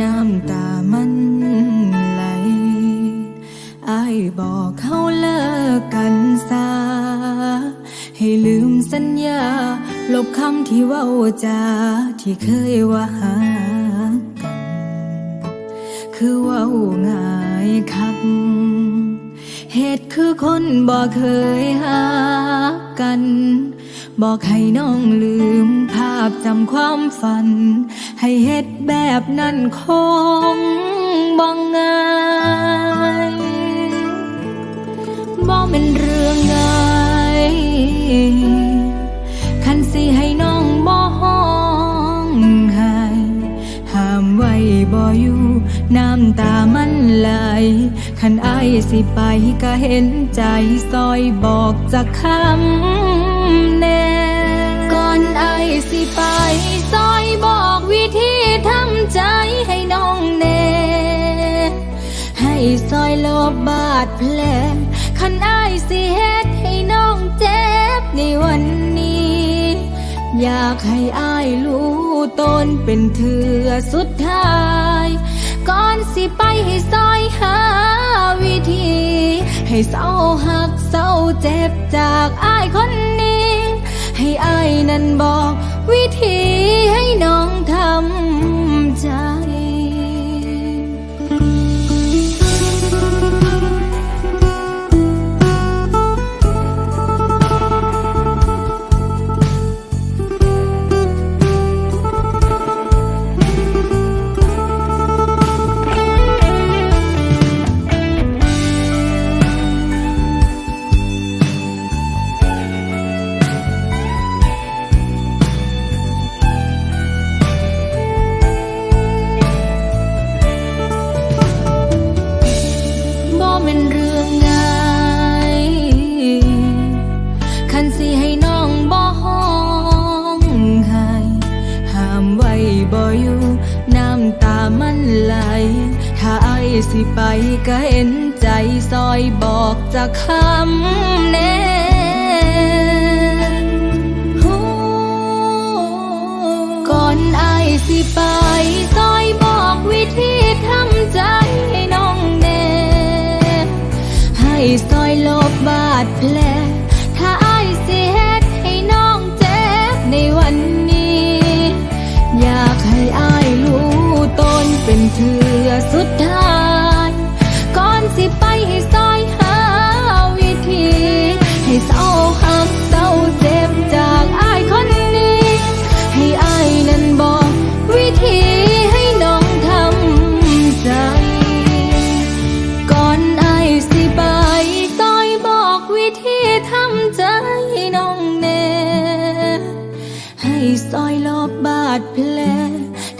น้ำตามันไหลอายบอกเขาเลิกกันซาให้ลืมสัญญา ลบคำที่ว่าจาที่เคยว่าหากัน คือว่าง่ายคักเหตุคือคนบ่เคยหากัน บอกให้น้องลืมภาพจำความฝัน ให้เหตุแบบนั้นคงบ่ง่ายบ่เป็นเรื่องง่ายคันสิให้น้องบ่ห้องไห้ห้ามไว้บ่อยู่น้ำตามันไหลคันอายสิไปก็เห็นใจซอยบอกจากคำแน่ก่อนอาย สิไปซอยบอกวิธีทำใจให้น้องแน่ ให้ซอยลบบาดแผลคันอายสิเฮ็ดให้น้องเจ็บในวันนี้ อยากให้อายรู้ตนเป็นเถือสุดท้าย ก่อนสิไปให้ซอยหาวิธี ให้เศร้าหักเศร้าเจ็บจากอายคนนี้ ให้อายนั้นบอกวิธี คันสิให้น้องบ่ห้องไห้ห้ามไว้บ่อยู่น้ำตามันไหล ถ้าไอสิไปก็เห็นใจซอยบอกจากคำแน่ก่อนไอสิไปซอยบอกวิธีทำใจให้น้องแน่ ให้ซอยลบบาดแผล ดแผล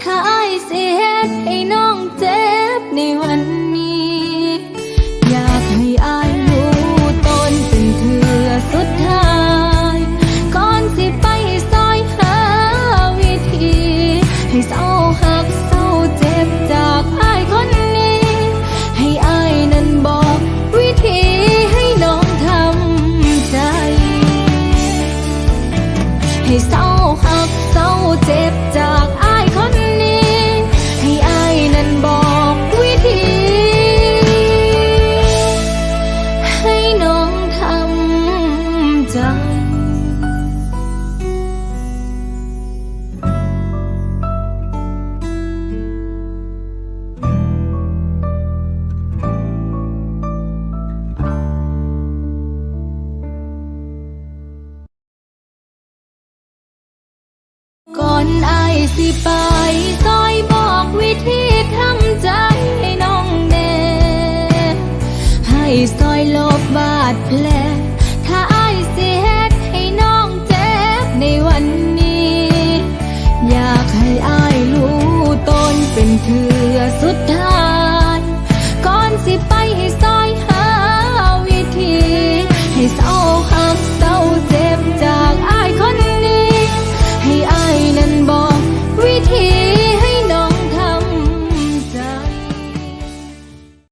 ถ้าอายสิเฮ็ดให้น้องเจ็บในวันนี้ อยากให้อายรู้ตนเป็นเถือสุดท้าย ก่อนสิไปซอยหาวิธี ให้เศร้าหักเศร้าเจ็บจากอายคนนี้ ให้อายนั้นบอกวิธีให้น้องทำใจ ให้เศร้า สิไปซอยบอกวิธีทำใจให้น้องแน่ให้ซอยลบบาดแผล